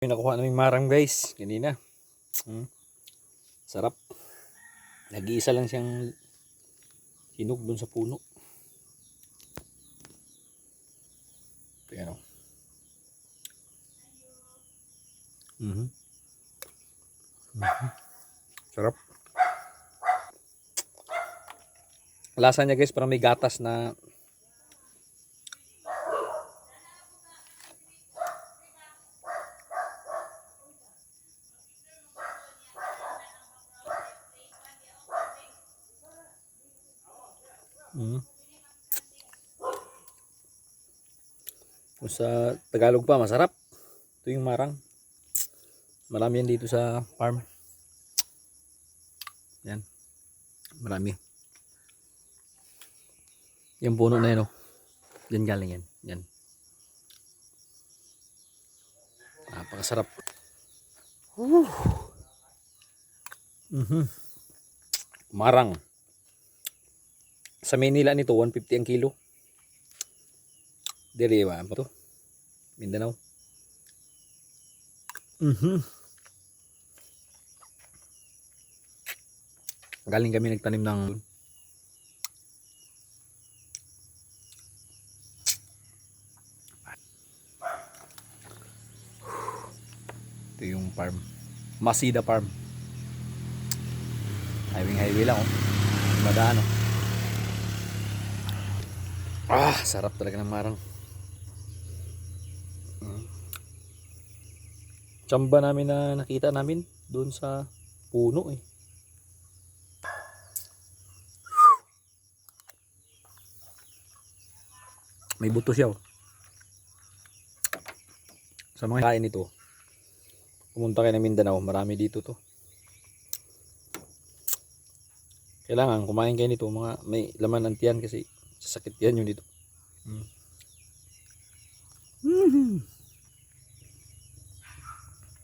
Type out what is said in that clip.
May nakuha naming marang guys, kanina. Hmm. Sarap. Nag-iisa lang siyang hinog dun sa puno. Ayan o. Mhm. Mhm. Sarap. Lasa niya guys parang may gatas na Mm. Kung sa Tagalog pa, masarap. Ito yung marang. Marami yan dito sa farm. Yan. Marami. Yung puno na yun, oh. Yan galing yan. Yan. Napakasarap. Whew. Mhm. Marang. Sa Manila nito, 150 ang kilo. Dere ba? Ano to? Mindanao. Mhm. Galing kami nagtanim ng Ito yung farm. Masida farm. Highway highway lang oh. Madaan oh. Ah, sarap talaga ng marang. Tsamba namin na nakita namin doon sa puno eh. May buto siya oh. Sa mga kain nito, pumunta kayo ng Mindanao, marami dito to. Kailangan kumain kayo nito, mga may laman ng tiyan kasi sasakit yan yun dito. Mm.